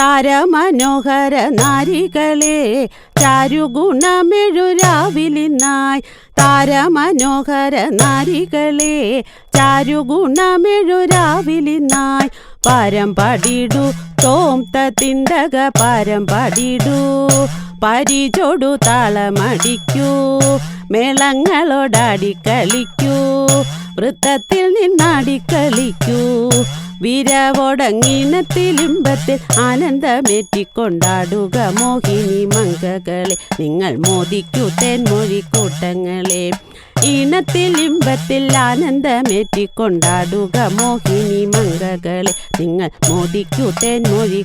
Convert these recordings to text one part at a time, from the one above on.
താരമനോഹര നാരികളെ ചാരുഗുണമെഴു രാവിലിനായി. താരമനോഹര നാരികളെ ചാരുഗുണമെഴു രാവിലിനായി. പരം പടിടു തോം തിണ്ടക പരം പടിടു. പരിചൊടു താളമടിക്കൂ മേളങ്ങളോടാടി കളിക്കൂ വൃത്തത്തിൽ നിന്നാടി കളിക്കൂ. വിരവോടങ്ങിനത്തിലിമ്പത്തിൽ ആനന്ദമേറ്റിക്കൊണ്ടാടുക മോഹിനി മങ്കകളെ നിങ്ങൾ മോദിക്കൂ തേൻമൊഴി കൂട്ടങ്ങളെ ഈണത്തിൽ ഇമ്പത്തിൽ ആനന്ദമേറ്റിക്കൊണ്ടാടുക മോഹിനി മങ്കകളെ നിങ്ങൾ മോദിക്കൂ തേൻമൊഴി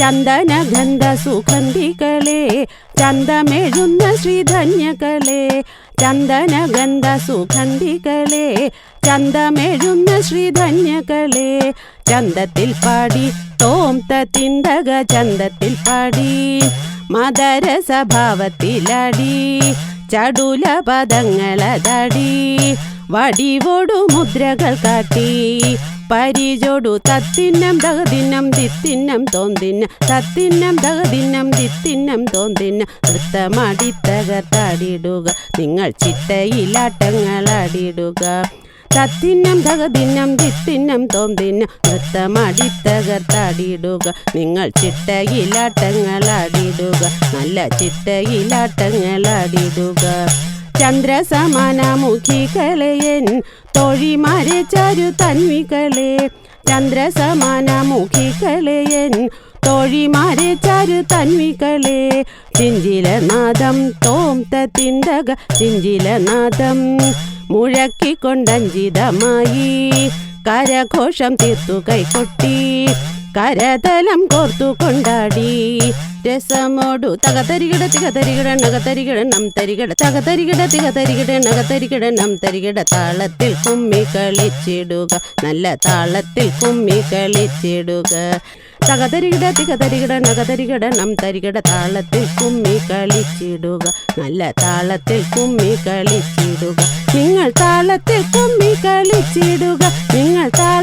ചന്ദന ഗന്ധ സുഗന്ധികളെ ചന്തമെഴുന്ന ശ്രീധന്യകളെ ചന്ദന ഗന്ധ സുഗന്ധികളെ ചന്തമെഴുന്ന ശ്രീധന്യകളെ. ചന്ദത്തിൽ പാടി തോംത തിണ്ടക ചന്ദത്തിൽ പാടി മദര സ്വഭാവത്തിലടി ചടുല പദങ്ങളതടി വടിവോടു മുദ്രകൾ കാട്ടി പരിചോടു തത്തിന്നം തകതിന്നം തിത്തിന്നം തോന്തിന്ന തത്തിന്നം തകതിന്നം തിത്തിന്നം തോന്തിന്ന നൃത്തമടിത്തകർത്താടിടുക നിങ്ങൾ ചിട്ടയിലാട്ടങ്ങളാടിടുക. തത്തിന്നം തകതിന്നം തിത്തിന്നം തോന്തിന്ന നൃത്തമടിത്തകർത്താടിടുക നിങ്ങൾ ചിട്ടയിലാട്ടങ്ങളാടിടുക നല്ല ചിട്ടയിലാട്ടങ്ങളാടിടുക. ചന്ദ്രസമാനമുഖികളെയൻ തൊഴിമാരെ ചരു തന്വികളെ. ചന്ദ്രസമാനമുഖികളെയൻ തൊഴിമാരെ ചരു തന്വികളെ. ചിഞ്ചിലനാദം തോം തിണ്ടക ചിഞ്ചിലനാദം മുഴക്കിക്കൊണ്ടഞ്ചിതമായി കരഘോഷം തീർത്തു കൈകൊട്ടി. കരതലം കോർത്തു കൊണ്ടാടി. രസമോടു തകതരികിട തികതരികിട നഗതരികിട നം തരികിട തകതരികിട തികതരികിട നഗതരികിട നം തരികിട താളത്തിൽ കുമ്മി കളിച്ചിടുക. നല്ല താളത്തിൽ കുമ്മി കളിച്ചിടുക. തകതരികിട തികതരികിട നഗതരികിട നം തരികിട താളത്തിൽ കുമ്മി കളിച്ചിടുക. നല്ല താളത്തിൽ കുമ്മി കളിച്ചിടുക. നിങ്ങൾ താളത്തിൽ കുമ്മി കളിച്ചിടുക. നിങ്ങൾ കളിച്ചിടുക